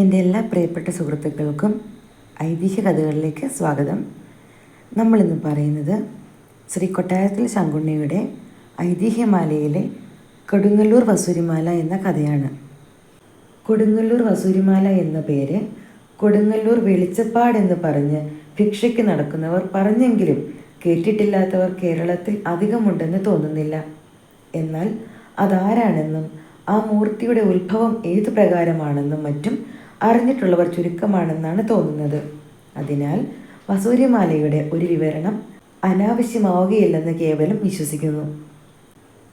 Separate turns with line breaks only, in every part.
എന്റെ എല്ലാ പ്രിയപ്പെട്ട സുഹൃത്തുക്കൾക്കും ഐതിഹ്യ കഥകളിലേക്ക് സ്വാഗതം. നമ്മളിന്ന് പറയുന്നത് ശ്രീ കൊട്ടാരത്തിൽ ശങ്കുണ്ണിയുടെ ഐതിഹ്യമാലയിലെ കൊടുങ്ങല്ലൂർ വസൂരിമാല എന്ന കഥയാണ്. കൊടുങ്ങല്ലൂർ വസൂരിമാല എന്ന പേര് കൊടുങ്ങല്ലൂർ വെളിച്ചപ്പാട് എന്ന് പറഞ്ഞ് ഭിക്ഷയ്ക്ക് നടക്കുന്നവർ പറഞ്ഞെങ്കിലും കേട്ടിട്ടില്ലാത്തവർ കേരളത്തിൽ അധികമുണ്ടെന്ന് തോന്നുന്നില്ല. എന്നാൽ അതാരാണെന്നും ആ മൂർത്തിയുടെ ഉത്ഭവം ഏതു പ്രകാരമാണെന്നും മറ്റും അറിഞ്ഞിട്ടുള്ളവർ ചുരുക്കമാണെന്നാണ് തോന്നുന്നത്. അതിനാൽ വസൂര്യമാലയുടെ ഒരു വിവരണം അനാവശ്യമാവുകയില്ലെന്ന് കേവലം വിശ്വസിക്കുന്നു.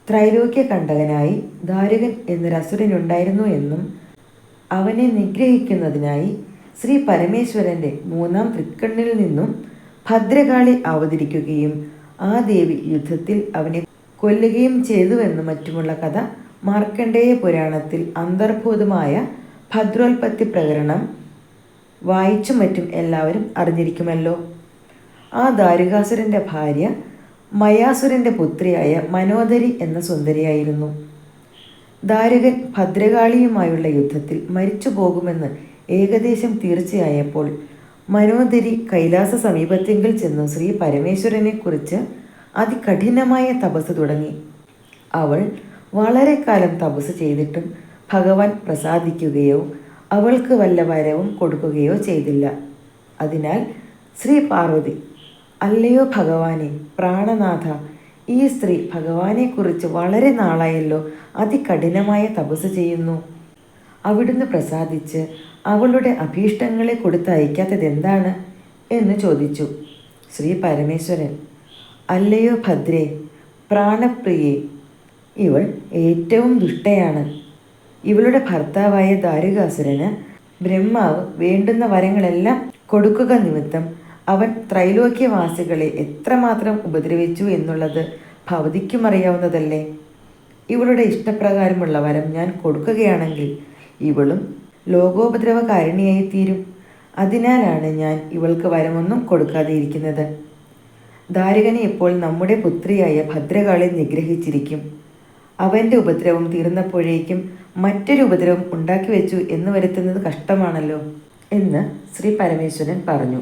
ത്രൈലോക്യ കണ്ടകനായി ദാരുകൻ എന്നൊരു അസുരനുണ്ടായിരുന്നു എന്നും അവനെ നിഗ്രഹിക്കുന്നതിനായി ശ്രീ പരമേശ്വരന്റെ മൂന്നാം തൃക്കണ്ണിൽ നിന്നും ഭദ്രകാളി അവതരിക്കുകയും ആ ദേവി യുദ്ധത്തിൽ അവനെ കൊല്ലുകയും ചെയ്തുവെന്നും മറ്റുമുള്ള കഥ മാർക്കണ്ഡേയ പുരാണത്തിൽ അന്തർഭൂതമായ ഭദ്രോൽപത്തി പ്രകരണം വായിച്ചും മറ്റും എല്ലാവരും അറിഞ്ഞിരിക്കുമല്ലോ. ആ ദാരികാസുരന്റെ ഭാര്യ മയാസുരന്റെ പുത്രിയായ മനോദരി എന്ന സുന്ദരിയായിരുന്നു. ദാരുകൻ ഭദ്രകാളിയുമായുള്ള യുദ്ധത്തിൽ മരിച്ചു പോകുമെന്ന് ഏകദേശം തീർച്ചയായപ്പോൾ മനോദരി കൈലാസ സമീപത്തെങ്കിൽ ചെന്ന് ശ്രീ പരമേശ്വരനെക്കുറിച്ച് അതികഠിനമായ തപസ് തുടങ്ങി. അവൾ വളരെ കാലം തപസ് ചെയ്തിട്ടും ഭഗവാൻ പ്രസാദിക്കുകയോ അവൾക്ക് വല്ല വരവും കൊടുക്കുകയോ ചെയ്തില്ല. അതിനാൽ ശ്രീ പാർവതി അല്ലയോ ഭഗവാനെ പ്രാണനാഥ ഈ സ്ത്രീ ഭഗവാനെക്കുറിച്ച് വളരെ നാളായല്ലോ അതികഠിനമായ തപസ് ചെയ്യുന്നു. അവിടുന്ന് പ്രസാദിച്ച് അവളുടെ അഭീഷ്ടങ്ങളെ കൊടുത്തയക്കാത്തത് എന്താണ് എന്ന് ചോദിച്ചു ശ്രീ പരമേശ്വരൻ. അല്ലയോ ഭദ്രേ പ്രാണപ്രിയേ ഇവൾ ഏറ്റവും ദുഷ്ടയാണ്. ഇവളുടെ ഭർത്താവായ ദാരികാസുരന് ബ്രഹ്മാവ് വേണ്ടുന്ന വരങ്ങളെല്ലാം കൊടുക്കുക നിമിത്തം അവൻ ത്രൈലോക്യവാസികളെ എത്രമാത്രം ഉപദ്രവിച്ചു എന്നുള്ളത് ഭവതിക്കും അറിയാവുന്നതല്ലേ ഇവളുടെ ഇഷ്ടപ്രകാരമുള്ള വരം ഞാൻ കൊടുക്കുകയാണെങ്കിൽ ഇവളും ലോകോപദ്രവകാരിണിയായി തീരും അതിനാലാണ് ഞാൻ ഇവൾക്ക് വരമൊന്നും കൊടുക്കാതെ ഇരിക്കുന്നത് ദാരികനെ ഇപ്പോൾ നമ്മുടെ പുത്രിയായ ഭദ്രകാളി നിഗ്രഹിച്ചിരിക്കും. അവന്റെ ഉപദ്രവം തീർന്നപ്പോഴേക്കും മറ്റൊരു ഉപദ്രവം ഉണ്ടാക്കി വെച്ചു എന്ന് വരുത്തുന്നത് കഷ്ടമാണല്ലോ എന്ന് ശ്രീ പരമേശ്വരൻ പറഞ്ഞു.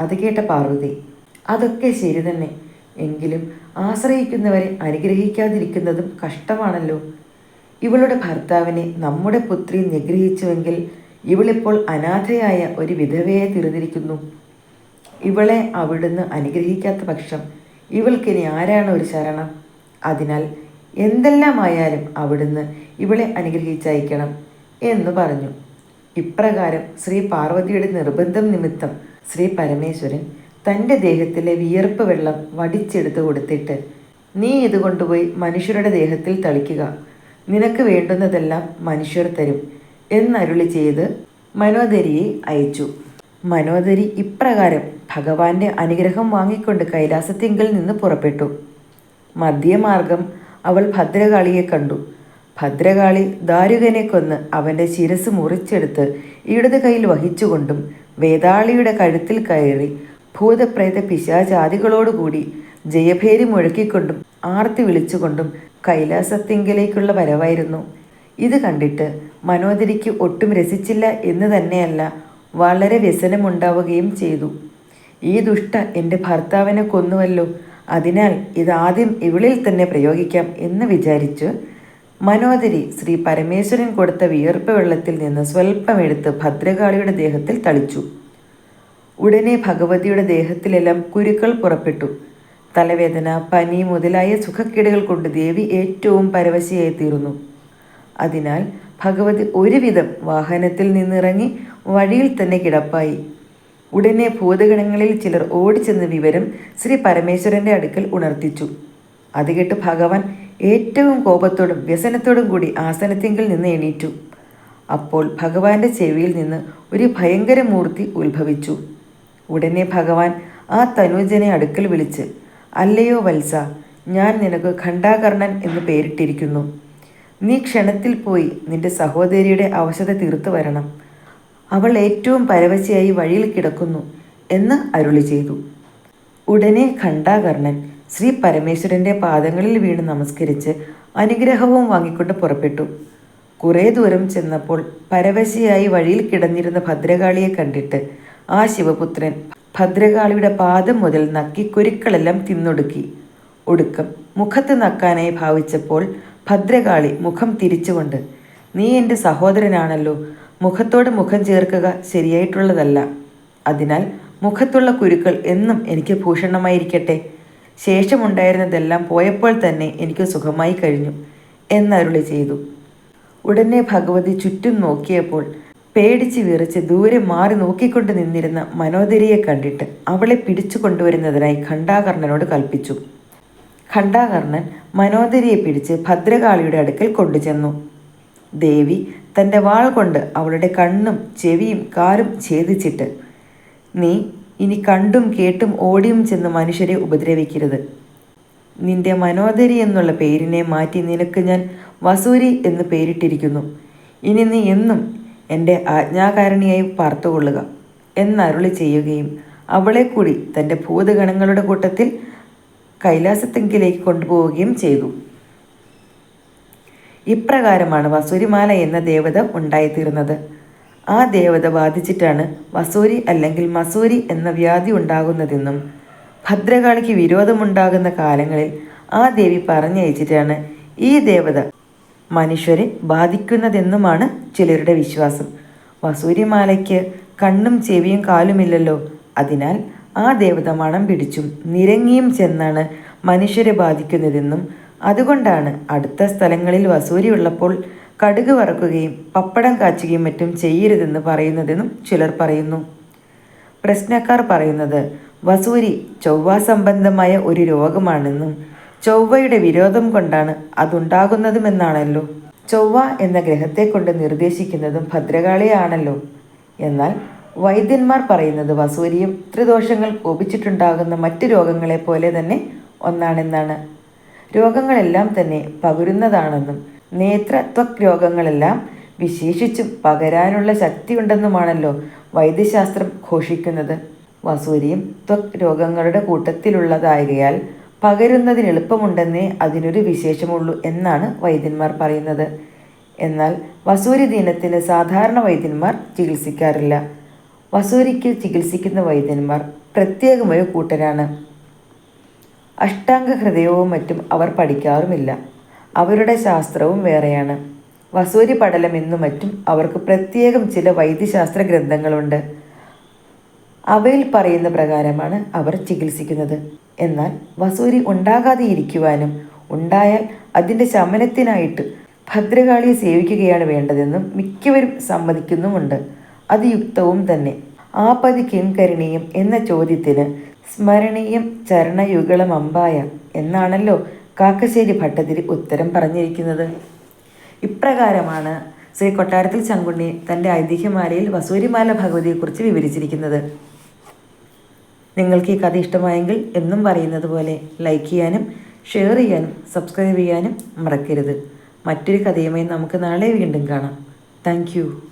അത് കേട്ട പാർവതി അതൊക്കെ ശരി തന്നെ. എങ്കിലും ആശ്രയിക്കുന്നവരെ അനുഗ്രഹിക്കാതിരിക്കുന്നതും കഷ്ടമാണല്ലോ. ഇവളുടെ ഭർത്താവിനെ നമ്മുടെ പുത്രി നിഗ്രഹിച്ചുവെങ്കിൽ ഇവളിപ്പോൾ അനാഥയായ ഒരു വിധവയെ തീർന്നിരിക്കുന്നു. ഇവളെ അവിടുന്ന് അനുഗ്രഹിക്കാത്ത പക്ഷം ഇവൾക്കിനി ആരാണ് ഒരു ശരണം? അതിനാൽ എന്തെല്ലാമായാലും അവിടുന്ന് ഇവളെ അനുഗ്രഹിച്ചയക്കണം എന്ന് പറഞ്ഞു. ഇപ്രകാരം ശ്രീ പാർവതിയുടെ നിർബന്ധം നിമിത്തം ശ്രീ പരമേശ്വരൻ തന്റെ ദേഹത്തിലെ വിയർപ്പ് വെള്ളം വടിച്ചെടുത്ത് കൊടുത്തിട്ട് നീ ഇത് കൊണ്ടുപോയി മനുഷ്യരുടെ ദേഹത്തിൽ തളിക്കുക. നിനക്ക് വേണ്ടുന്നതെല്ലാം മനുഷ്യർ തരും എന്നരുളി ചെയ്ത് മനോദരിയെ അയച്ചു. മനോദരി ഇപ്രകാരം ഭഗവാന്റെ അനുഗ്രഹം വാങ്ങിക്കൊണ്ട് കൈലാസത്തിങ്കിൽ നിന്ന് പുറപ്പെട്ടു. മധ്യമാർഗം അവൾ ഭദ്രകാളിയെ കണ്ടു. ഭദ്രകാളി ദാരുകനെ കൊന്ന് അവന്റെ ശിരസ് മുറിച്ചെടുത്ത് ഇടത് കയ്യിൽ വഹിച്ചുകൊണ്ടും വേതാളിയുടെ കഴുത്തിൽ കയറി ഭൂതപ്രേത പിശാചാദികളോടുകൂടി ജയഭേരി മുഴക്കിക്കൊണ്ടും ആർത്തി വിളിച്ചുകൊണ്ടും കൈലാസത്തിങ്കിലേക്കുള്ള വരവായിരുന്നു. ഇത് കണ്ടിട്ട് മനോദരിക്ക് ഒട്ടും രസിച്ചില്ല എന്ന് തന്നെയല്ല വളരെ വ്യസനമുണ്ടാവുകയും ചെയ്തു. ഈ ദുഷ്ട എന്റെ ഭർത്താവിനെ കൊന്നുവല്ലോ. അതിനാൽ ഇതാദ്യം ഇവളിൽ തന്നെ പ്രയോഗിക്കാം എന്ന് വിചാരിച്ച് മനോദരി ശ്രീ പരമേശ്വരൻ കൊടുത്ത വിയർപ്പ് വെള്ളത്തിൽ നിന്ന് സ്വൽപ്പമെടുത്ത് ഭദ്രകാളിയുടെ ദേഹത്തിൽ തളിച്ചു. ഉടനെ ഭഗവതിയുടെ ദേഹത്തിലെല്ലാം കുരുക്കൾ പുറപ്പെട്ടു. തലവേദന പനി മുതലായ സുഖക്കേടുകൾ കൊണ്ട് ദേവി ഏറ്റവും പരവശയായി തീർന്നു അതിനാൽ ഭഗവതി ഒരുവിധം വാഹനത്തിൽ നിന്നിറങ്ങി വഴിയിൽ തന്നെ കിടപ്പായി. ഉടനെ ഭൂതഗണങ്ങളിൽ ചിലർ ഓടിച്ചെന്ന് വിവരം ശ്രീ പരമേശ്വരന്റെ അടുക്കൽ ഉണർത്തിച്ചു. അത് കേട്ട് ഭഗവാൻ ഏറ്റവും കോപത്തോടും വ്യസനത്തോടും കൂടി ആസനത്തിങ്കിൽ നിന്ന് എണീറ്റു. അപ്പോൾ ഭഗവാന്റെ ചെവിയിൽ നിന്ന് ഒരു ഭയങ്കര മൂർത്തി ഉത്ഭവിച്ചു. ഉടനെ ഭഗവാൻ ആ തനുജനെ അടുക്കൽ വിളിച്ച് അല്ലയോ വത്സ ഞാൻ നിനക്ക് ഖണ്ഡാകർണൻ എന്ന് പേരിട്ടിരിക്കുന്നു. നീ ക്ഷണത്തിൽ പോയി നിന്റെ സഹോദരിയുടെ അവശത തീർത്തു വരണം. അവൾ ഏറ്റവും പരവശയായി വഴിയിൽ കിടക്കുന്നു എന്ന് അരുളി ചെയ്തു. ഉടനെ ഖണ്ഡാകർണൻ ശ്രീ പരമേശ്വരന്റെ പാദങ്ങളിൽ വീണ് നമസ്കരിച്ച് അനുഗ്രഹവും വാങ്ങിക്കൊണ്ട് പുറപ്പെട്ടു. കുറേ ദൂരം ചെന്നപ്പോൾ പരവശയായി വഴിയിൽ കിടന്നിരുന്ന ഭദ്രകാളിയെ കണ്ടിട്ട് ആ ശിവപുത്രൻ ഭദ്രകാളിയുടെ പാദം മുതൽ നക്കി കുരുക്കളെല്ലാം തിന്നൊടുക്കി. ഒടുക്കം മുഖത്ത് നക്കാനായി ഭാവിച്ചപ്പോൾ ഭദ്രകാളി മുഖം തിരിച്ചുകൊണ്ട് നീ എന്റെ സഹോദരനാണല്ലോ മുഖത്തോട് മുഖം ചേർക്കുക ശരിയായിട്ടുള്ളതല്ല. അതിനാൽ മുഖത്തുള്ള കുരുക്കൾ എന്നും എനിക്ക് ഭൂഷണമായിരിക്കട്ടെ. ശേഷമുണ്ടായിരുന്നതെല്ലാം പോയപ്പോൾ തന്നെ എനിക്ക് സുഖമായി കഴിഞ്ഞു എന്നരുളി ചെയ്തു. ഉടനെ ഭഗവതി ചുറ്റും നോക്കിയപ്പോൾ പേടിച്ച് വിറച്ച് ദൂരെ മാറി നോക്കിക്കൊണ്ട് നിന്നിരുന്ന മനോദരിയെ കണ്ടിട്ട് അവളെ പിടിച്ചു കൊണ്ടുവരുന്നതിനായി ഖണ്ഡാകർണനോട് കൽപ്പിച്ചു. ഖണ്ഡാകർണൻ മനോദരിയെ പിടിച്ച് ഭദ്രകാളിയുടെ അടുക്കൽ കൊണ്ടുചെന്നു. ദേവി തന്റെ വാൾ കൊണ്ട് അവളുടെ കണ്ണും ചെവിയും കാലും ഛേദിച്ചിട്ട് നീ ഇനി കണ്ടും കേട്ടും ഓടിയും ചെന്ന് മനുഷ്യരെ ഉപദ്രവിക്കരുത്. നിന്റെ മനോദരി എന്നുള്ള പേരിനെ മാറ്റി നിനക്ക് ഞാൻ വസൂരി എന്ന് പേരിട്ടിരിക്കുന്നു. ഇനി നീ എന്നും എന്റെ ആജ്ഞാകാരണിയായി പാർത്തുകൊള്ളുക എന്നരുളി ചെയ്യുകയും അവളെ കൂടി തന്റെ ഭൂതഗണങ്ങളുടെ കൂട്ടത്തിൽ കൈലാസത്തെങ്കിലേക്ക് കൊണ്ടുപോവുകയും ചെയ്തു. ഇപ്രകാരമാണ് വസൂരിമാല എന്ന ദേവത ഉണ്ടായിത്തീർന്നത്. ആ ദേവത ബാധിച്ചിട്ടാണ് വസൂരി അല്ലെങ്കിൽ മസൂരി എന്ന വ്യാധി ഉണ്ടാകുന്നതെന്നും ഭദ്രകാളിക്ക് വിരോധമുണ്ടാകുന്ന കാലങ്ങളിൽ ആ ദേവി പറഞ്ഞയച്ചിട്ടാണ് ഈ ദേവത മനുഷ്യരെ ബാധിക്കുന്നതെന്നുമാണ് ചിലരുടെ വിശ്വാസം. വസൂരിമാലയ്ക്ക് കണ്ണും ചെവിയും കാലുമില്ലല്ലോ. അതിനാൽ ആ ദേവത മണം പിടിച്ചും നിരങ്ങിയും ചെന്നാണ് മനുഷ്യരെ ബാധിക്കുന്നതെന്നും അതുകൊണ്ടാണ് അടുത്ത സ്ഥലങ്ങളിൽ വസൂരി ഉള്ളപ്പോൾ കടുക് വറക്കുകയും പപ്പടം കാച്ചുകയും മറ്റും ചെയ്യരുതെന്ന് പറയുന്നതെന്നും ചിലർ പറയുന്നു. പ്രശ്നക്കാർ പറയുന്നത് വസൂരി ചൊവ്വ സംബന്ധമായ ഒരു രോഗമാണെന്നും ചൊവ്വയുടെ വിരോധം കൊണ്ടാണ് അതുണ്ടാകുന്നതുമെന്നാണല്ലോ. ചൊവ്വ എന്ന ഗ്രഹത്തെ കൊണ്ട് നിർദ്ദേശിക്കുന്നതും ഭദ്രകാളിയാണല്ലോ. എന്നാൽ വൈദ്യന്മാർ പറയുന്നത് വസൂരിയും ത്രിദോഷങ്ങൾ കോപിച്ചിട്ടുണ്ടാകുന്ന മറ്റു രോഗങ്ങളെ പോലെ തന്നെ ഒന്നാണെന്നാണ്. രോഗങ്ങളെല്ലാം തന്നെ പകരുന്നതാണെന്നും നേത്രത്വക് രോഗങ്ങളെല്ലാം വിശേഷിച്ചും പകരാനുള്ള ശക്തിയുണ്ടെന്നുമാണല്ലോ വൈദ്യശാസ്ത്രം ഘോഷിക്കുന്നത്. വസൂരിയും ത്വക് രോഗങ്ങളുടെ കൂട്ടത്തിലുള്ളതായകയാൽ പകരുന്നതിന് എളുപ്പമുണ്ടെന്നേ അതിനൊരു വിശേഷമുള്ളൂ എന്നാണ് വൈദ്യന്മാർ പറയുന്നത്. എന്നാൽ വസൂരി ദിനത്തിന് സാധാരണ വൈദ്യന്മാർ ചികിത്സിക്കാറില്ല. വസൂരിക്ക് ചികിത്സിക്കുന്ന വൈദ്യന്മാർ പ്രത്യേകമൊരു കൂട്ടരാണ്. അഷ്ടാംഗ ഹൃദയവും മറ്റും അവർ പഠിക്കാറുമില്ല. അവരുടെ ശാസ്ത്രവും വേറെയാണ്. വസൂരി പടലം എന്നും മറ്റും അവർക്ക് പ്രത്യേകം ചില വൈദ്യശാസ്ത്ര ഗ്രന്ഥങ്ങളുണ്ട്. അവയിൽ പറയുന്ന പ്രകാരമാണ് അവർ ചികിത്സിക്കുന്നത്. എന്നാൽ വസൂരി ഉണ്ടാകാതെ ഇരിക്കുവാനും ഉണ്ടായാൽ അതിന്റെ ശമനത്തിനായിട്ട് ഭദ്രകാളിയെ സേവിക്കുകയാണ് വേണ്ടതെന്നും മിക്കവരും സമ്മതിക്കുന്നുമുണ്ട്. അത് യുക്തവും തന്നെ. ആപതി കിംകരണീയം എന്ന ചോദ്യത്തിന് സ്മരണീയം ചരണയുഗളം അമ്പായ എന്നാണല്ലോ കാക്കശ്ശേരി ഭട്ടതിരി ഉത്തരം പറഞ്ഞിരിക്കുന്നത്. ഇപ്രകാരമാണ് ശ്രീ കൊട്ടാരത്തിൽ ചങ്കുണ്ണി തന്റെ ഐതിഹ്യമാലയിൽ വസൂരിമാല ഭഗവതിയെക്കുറിച്ച് വിവരിച്ചിരിക്കുന്നത്. നിങ്ങൾക്ക് ഈ കഥ ഇഷ്ടമായെങ്കിൽ എന്നും പറയുന്നത് പോലെ ലൈക്ക് ചെയ്യാനും ഷെയർ ചെയ്യാനും സബ്സ്ക്രൈബ് ചെയ്യാനും മറക്കരുത്. മറ്റൊരു കഥയുമായി നമുക്ക് നാളെ വീണ്ടും കാണാം. താങ്ക്